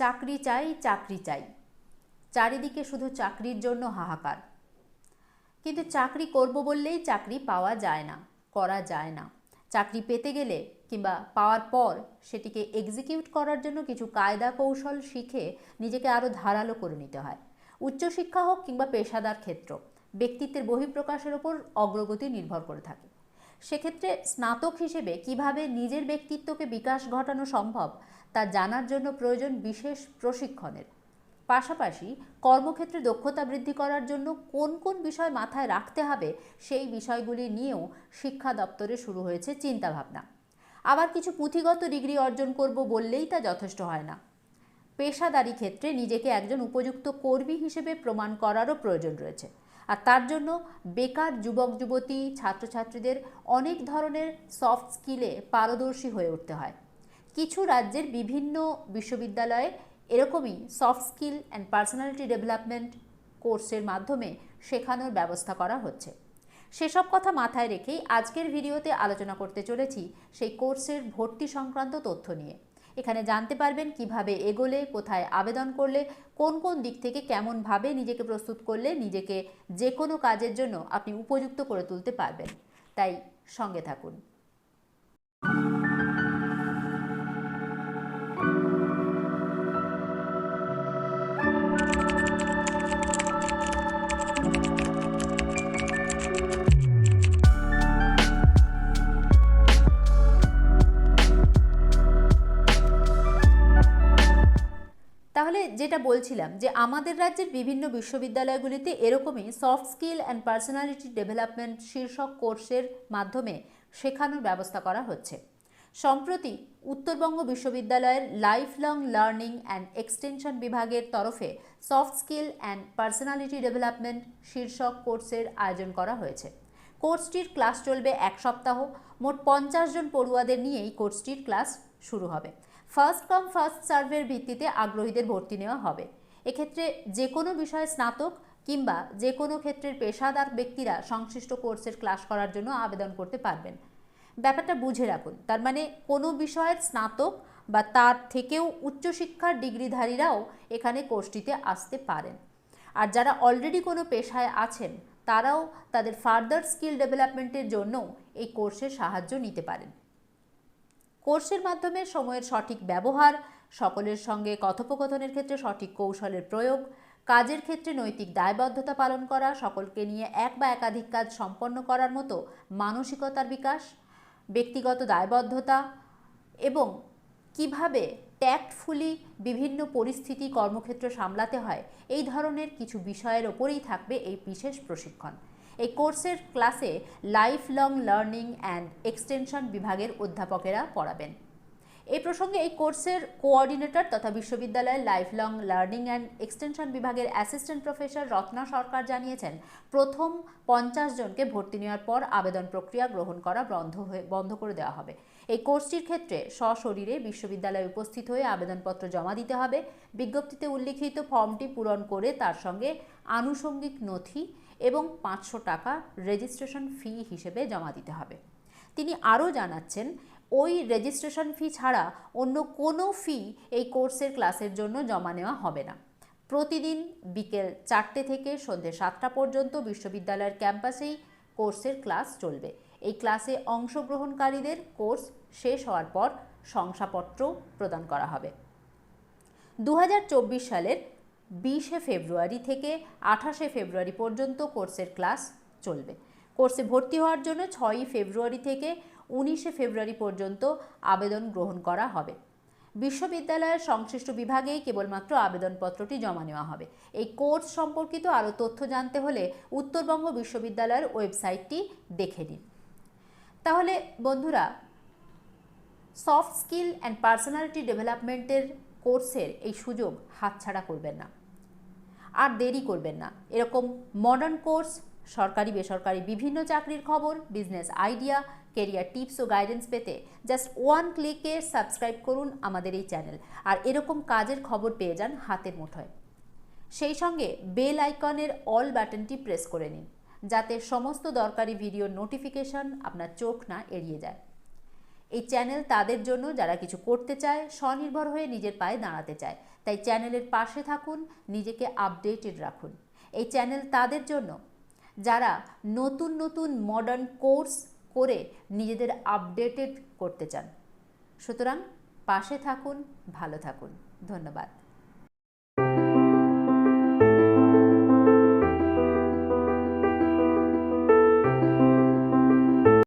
চাকরি চাই চাকরি চাই। চারিদিকে শুধু চাকরির জন্য হাহাকার। কিন্তু চাকরি করব বললেই চাকরি পাওয়া যায় না, করা যায় না। চাকরি পেতে গেলে কিংবা পাওয়ার পর সেটিকে এক্সিকিউট করার জন্য কিছু কায়দা কৌশল শিখে নিজেকে আরও ধারালো করে নিতে হয়। উচ্চশিক্ষা হোক কিংবা পেশাদার ক্ষেত্র, ব্যক্তিত্বের বহিঃপ্রকাশের ওপর অগ্রগতি নির্ভর করে থাকে। সেক্ষেত্রে স্নাতক হিসেবে কীভাবে নিজের ব্যক্তিত্বকে বিকাশ ঘটানো সম্ভব তা জানার জন্য প্রয়োজন বিশেষ প্রশিক্ষণের। পাশাপাশি কর্মক্ষেত্রে দক্ষতা বৃদ্ধি করার জন্য কোন কোন বিষয় মাথায় রাখতে হবে সেই বিষয়গুলি নিয়েও শিক্ষা দপ্তরে শুরু হয়েছে চিন্তাভাবনা। আবার কিছু পুঁথিগত ডিগ্রি অর্জন করব বললেই তা যথেষ্ট হয় না। পেশাদারি ক্ষেত্রে নিজেকে একজন উপযুক্ত কর্মী হিসেবে প্রমাণ করারও প্রয়োজন রয়েছে। আর তার জন্য বেকার যুবক, যুবতী, ছাত্রছাত্রীদের অনেক ধরনের সফট স্কিলে পারদর্শী হয়ে উঠতে হয়। কিছু রাজ্যের বিভিন্ন বিশ্ববিদ্যালয়ে এরকমই soft skill and personality development কোর্সের মাধ্যমে শেখানোর ব্যবস্থা করা হচ্ছে। সেসব কথা মাথায় রেখেই আজকের ভিডিওতে আলোচনা করতে চলেছি সেই কোর্সের ভর্তি সংক্রান্ত তথ্য নিয়ে। এখানে জানতে পারবেন কীভাবে এগোলে, কোথায় আবেদন করলে, কোন কোন দিক থেকে কেমনভাবে নিজেকে প্রস্তুত করলে নিজেকে যে কোনো কাজের জন্য আপনি উপযুক্ত করে তুলতে পারবেন। তাই সঙ্গে থাকুন। যেটা বলছিলাম যে আমাদের রাজ্যের বিভিন্ন বিশ্ববিদ্যালয়গুলিতে এরকমই soft skill and personality development শীর্ষক কোর্সের মাধ্যমে শেখানোর ব্যবস্থা করা হচ্ছে। সম্প্রতি উত্তরবঙ্গ বিশ্ববিদ্যালয়ের life long learning and extension বিভাগের তরফে soft skill and personality development শীর্ষক কোর্সের আয়োজন করা হয়েছে। কোর্সটির ক্লাস চলবে এক সপ্তাহ, মোট পঞ্চাশ জন পড়ুয়াদের নিয়েই কোর্সটির ক্লাস শুরু হবে। ফার্স্ট কাম ফার্স্ট সার্ভের ভিত্তিতে আগ্রহীদের ভর্তি নেওয়া হবে। এক্ষেত্রে যে কোনো বিষয়ে স্নাতক কিংবা যে কোনো ক্ষেত্রের পেশাদার ব্যক্তিরা সংশ্লিষ্ট কোর্সের ক্লাস করার জন্য আবেদন করতে পারবেন। ব্যাপারটা বুঝে রাখুন, তার মানে কোনো বিষয়ের স্নাতক বা তার থেকেও উচ্চশিক্ষার ডিগ্রিধারীরাও এখানে কোর্সটিতে আসতে পারেন। আর যারা অলরেডি কোনো পেশায় আছেন, তারাও তাদের ফার্দার স্কিল ডেভেলপমেন্টের জন্য এই কোর্সের সাহায্য নিতে পারেন। কোর্সের মাধ্যমে সময়ের সঠিক ব্যবহার, সকলের সঙ্গে কথোপকথনের ক্ষেত্রে সঠিক কৌশলের প্রয়োগ, কাজের ক্ষেত্রে নৈতিক দায়বদ্ধতা পালন করা, সকলকে নিয়ে এক বা একাধিক কাজ সম্পন্ন করার মতো মানসিকতার বিকাশ, ব্যক্তিগত দায়বদ্ধতা এবং কীভাবে ট্যাক্টফুলি বিভিন্ন পরিস্থিতি কর্মক্ষেত্র সামলাতে হয়, এই ধরনের কিছু বিষয়ের ওপরেই থাকবে এই বিশেষ প্রশিক্ষণ। এই কোর্সের ক্লাসে life long learning and extension বিভাগের অধ্যাপকেরা পড়াবেন। এই প্রসঙ্গে এই কোর্সের কোঅর্ডিনেটর তথা বিশ্ববিদ্যালয়ের life long learning and extension বিভাগের অ্যাসিস্ট্যান্ট প্রফেসর রত্না সরকার জানিয়েছেন, প্রথম পঞ্চাশ জনকে ভর্তি নেওয়ার পর আবেদন প্রক্রিয়া গ্রহণ করা বন্ধ হয়ে, বন্ধ করে দেওয়া হবে। এই কোর্সটির ক্ষেত্রে সশরীরে বিশ্ববিদ্যালয়ে উপস্থিত হয়ে আবেদনপত্র জমা দিতে হবে। বিজ্ঞপ্তিতে উল্লিখিত ফর্মটি পূরণ করে তার সঙ্গে আনুষঙ্গিক নথি এবং পাঁচশো টাকা রেজিস্ট্রেশন ফি হিসেবে জমা দিতে হবে। তিনি আরও জানাচ্ছেন, ওই রেজিস্ট্রেশন ফি ছাড়া অন্য কোনো ফি এই কোর্সের ক্লাসের জন্য জমা নেওয়া হবে না। প্রতিদিন বিকেল চারটে থেকে সন্ধ্যে সাতটা পর্যন্ত বিশ্ববিদ্যালয়ের ক্যাম্পাসেই কোর্সের ক্লাস চলবে। এই ক্লাসে অংশগ্রহণকারীদের কোর্স শেষ হওয়ার পর শংসাপত্র প্রদান করা হবে। দু হাজার চব্বিশ সালের বিশে ফেব্রুয়ারি থেকে আঠাশে ফেব্রুয়ারি পর্যন্ত কোর্সের ক্লাস চলবে। কোর্সে ভর্তি হওয়ার জন্য ছয়ই ফেব্রুয়ারি থেকে উনিশে ফেব্রুয়ারি পর্যন্ত আবেদন গ্রহণ করা হবে। বিশ্ববিদ্যালয়ের সংশ্লিষ্ট বিভাগেই কেবলমাত্র আবেদনপত্রটি জমা নেওয়া হবে। এই কোর্স সম্পর্কিত আরও তথ্য জানতে হলে উত্তরবঙ্গ বিশ্ববিদ্যালয়ের ওয়েবসাইটটি দেখে নিন। তাহলে বন্ধুরা, সফট স্কিল অ্যান্ড পার্সোনালিটি ডেভেলপমেন্টের কোর্সের এই সুযোগ হাতছাড়া করবেন না। আর দেরি করবেন না। এরকম মডার্ন কোর্স সরকারি, বেসরকারি বিভিন্ন চাকরির খবর বিজনেস আইডিয়া কেরিয়ার টিপস ও গাইডেন্স পেতে জাস্ট ওয়ান ক্লিকে সাবস্ক্রাইব করুন আমাদের এই চ্যানেল আর এরকম কাজের খবর পেয়ে যান হাতের মুঠোয়। সেই সঙ্গে বেল আইকনের অল বাটনটি প্রেস করে নিন, যাতে সমস্ত দরকারি ভিডিও নোটিফিকেশন আপনার চোখ না এড়িয়ে যায়। এই চ্যানেল তাদের জন্য যারা কিছু করতে চায়, স্বনির্ভর হয়ে নিজের পায়ে দাঁড়াতে চায়। তাই চ্যানেলের পাশে থাকুন, নিজেকে আপডেটেড রাখুন। এই চ্যানেল তাদের জন্য। যারা নতুন নতুন মডার্ন কোর্স করে নিজেদের আপডেটেড করতে চান। সুতরাং পাশে থাকুন, ভালো থাকুন। ধন্যবাদ।